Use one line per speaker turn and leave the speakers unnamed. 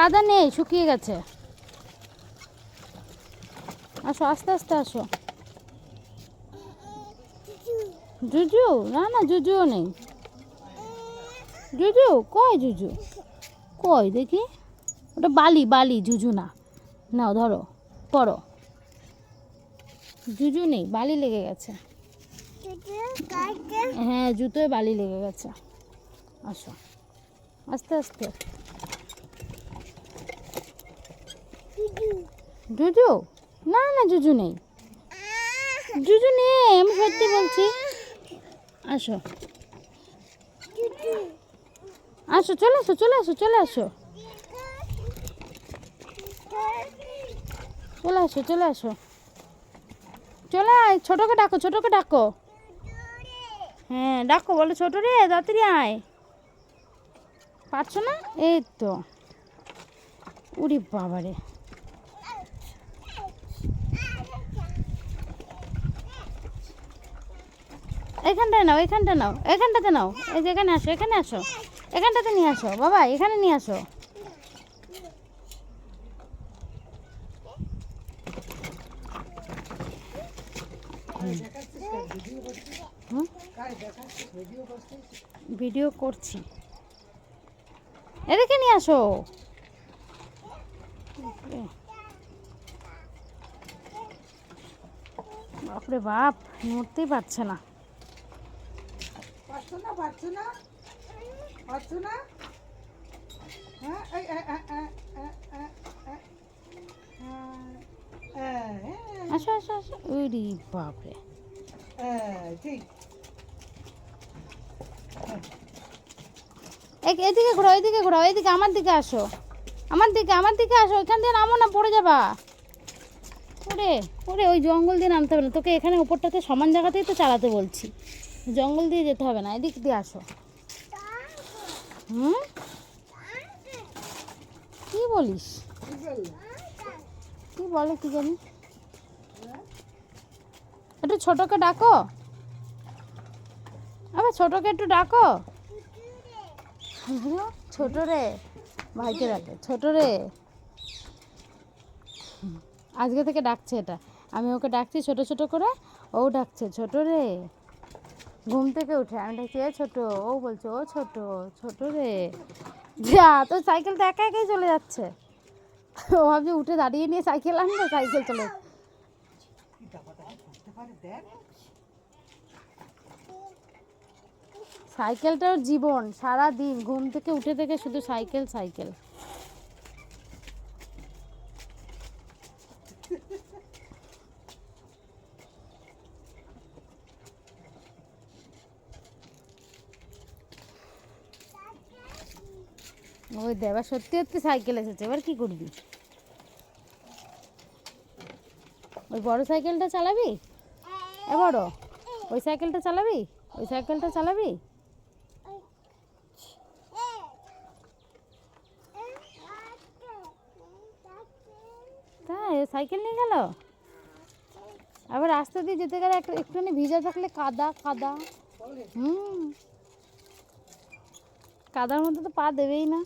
কাদা নেই, শুকিয়ে গেছে। আসো, আস্তে আস্তে আসো। জুজু? না না, জুজুও নেই। জুজু কয় জুজু? কই, দেখি। ওটা বালি বালি, জুজু না। নাও, ধরো, পড়ো। জুজু নেই, বালি লেগে গেছে। হ্যাঁ জুতোয় বালি লেগে গেছে। আসো। আস্তে আস্তে। জুজু? না না, জুজু নেই। জুজু নেই, আমি সত্যি বলছি। আসো। আসো, চলে আসো চলে আসো চলে আসো। চলে আসো চলে আসো। চলে আয়, ছোটোকে ডাকো ছোটোকে ডাকো। হ্যাঁ ডাকো, বলো, ছোটো রে, তাড়াতাড়ি আয়। পারছ না? এই তো। উরি বাবারে। এখানটায় নাও, এখানটা নাও, এখানটাতে নাও। এই যে এখানে আসো এখানে আসো। এখানটাতে নিয়ে আসো, বাবা, এখানে নিয়ে আসো। ভিডিও করছি। এদিকে নিয়ে আসো। বাপরে বাপ নড়তেই পারছে না।
পারছ না পারছ না? পারছ না? হ্যাঁ এই,
আসো আসো আসো। উরি বাপরে।
ঠিক।
এদিকে ঘোরাও এদিকে ঘোরাও এদিকে আমার দিকে আসো। আমার দিকে আমার দিকে আসো এখান দিয়ে নামো না পড়ে যাবা। ওরে ওরে ওই জঙ্গল দিয়ে নামতে হবে না। তোকে এখানে উপরটাতে সমান জায়গাতেই তো চালাতে বলছি। জঙ্গল দিয়ে যেতে হবে না, এদিক দিয়ে আসো। হুম? কি বলিস?
কি
বলে কি জানি? একটু ছোটকে ডাকো। আবার ছোটকে একটু ডাকো। ছোট রে, ভাইকে ডাকে। ছোট রে। আজকে থেকে ডাকছে এটা। আমি ওকে ডাকছি ছোট ছোট করে, ও ডাকছে, ছোট রে। ঘুম থেকে উঠে আমি ডাকছি এ ছোট, ও বলছে, ও ছোট ছোট রে। যা, তো সাইকেলটা একা একাই চলে যাচ্ছে। ও ভাবছে, উঠে দাঁড়িয়ে নিয়ে সাইকেল আনবে, সাইকেল চলে সাইকেলটা ওর জীবন সারা দিন ঘুম থেকে উঠে থেকে শুধু সাইকেল সাইকেল। ওই দেবা, সত্যি সত্যি সাইকেল এসেছে, এবার কি করবি? ওই বড় সাইকেলটা চালাবি? এ বড়, ওই সাইকেলটা চালাবি? ওই সাইকেলটা চালাবি? তাই, সাইকেল নিয়ে গেল? আবার রাস্তা দিয়ে যেতে গেলে একটু একটুখানি ভিজা থাকলে কাদা কাদা। হুম। কাদার মধ্যে তো পা দেবেই না।